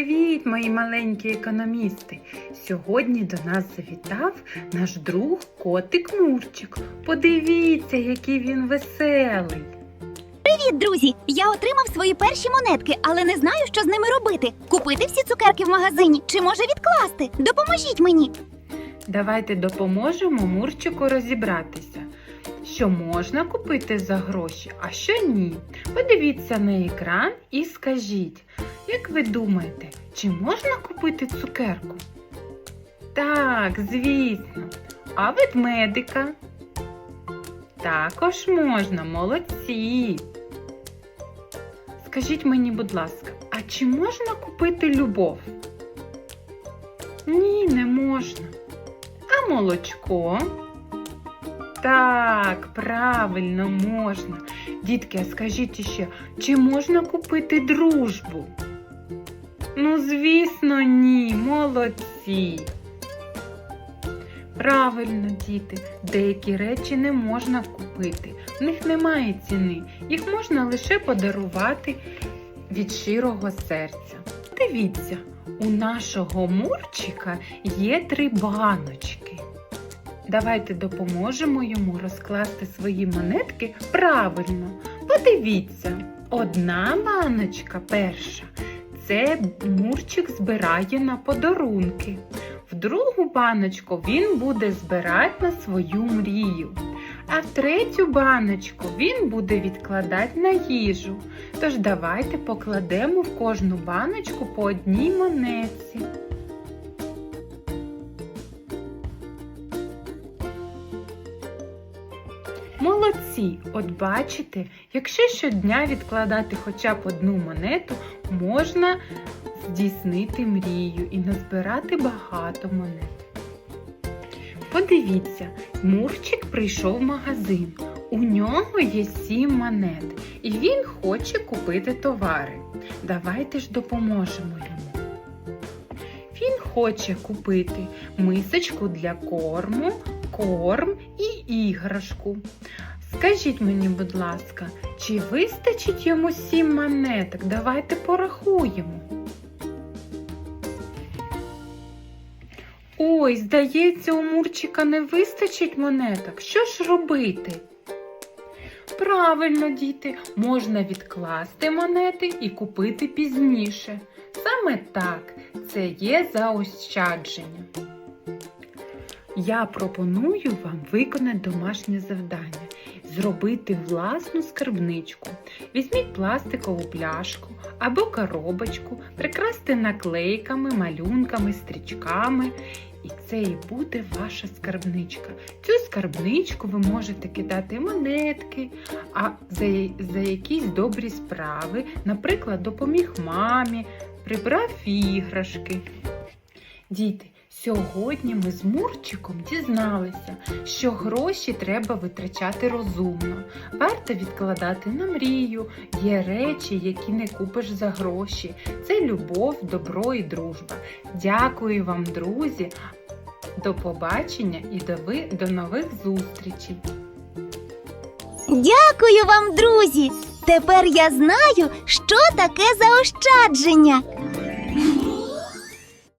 Привіт, мої маленькі економісти! Сьогодні до нас завітав наш друг котик Мурчик. Подивіться, який він веселий. Привіт, друзі! Я отримав свої перші монетки, але не знаю, що з ними робити. Купити всі цукерки в магазині чи може відкласти? Допоможіть мені. Давайте допоможемо Мурчику розібратися, що можна купити за гроші, а що ні. Подивіться на екран і скажіть, як ви думаєте, чи можна купити цукерку? Так, звісно. А ведмедика? Також можна, молодці. Скажіть мені, будь ласка, а чи можна купити любов? Ні, не можна. А молочко? Так, правильно можна. Дітки, а скажіть іще, чи можна купити дружбу? Ну, звісно, ні, молодці. Правильно, діти, деякі речі не можна купити, в них немає ціни, їх можна лише подарувати від щирого серця. Дивіться, у нашого мурчика є три баночки. Давайте допоможемо йому розкласти свої монетки правильно. Подивіться, одна баночка перша. Це мурчик збирає на подарунки. В другу баночку він буде збирати на свою мрію. А в третю баночку він буде відкладати на їжу. Тож давайте покладемо в кожну баночку по одній монетці. Молодці! От бачите, якщо щодня відкладати хоча б одну монету, можна здійснити мрію і назбирати багато монет. Подивіться, Мурчик прийшов в магазин. У нього є сім монет, і він хоче купити товари. Давайте ж допоможемо йому. Він хоче купити мисочку для корму, корм і іграшку. Скажіть мені, будь ласка, чи вистачить йому сім монеток? Давайте порахуємо. Ой, здається, у Мурчика не вистачить монеток. Що ж робити? Правильно, діти, можна відкласти монети і купити пізніше. Саме так, це є заощадження. Я пропоную вам виконати домашнє завдання зробити власну скарбничку. Візьміть пластикову пляшку або коробочку, прикрасьте наклейками, малюнками, стрічками. І це і буде ваша скарбничка. Цю скарбничку ви можете кидати монетки, а за, за якісь добрі справи, наприклад, допоміг мамі, прибрав іграшки. Діти, сьогодні ми з Мурчиком дізналися, що гроші треба витрачати розумно. Варто відкладати на мрію. Є речі, які не купиш за гроші. Це любов, добро і дружба. Дякую вам, друзі. До побачення і до, ви, до нових зустрічей! Дякую вам, друзі! Тепер я знаю, що таке заощадження.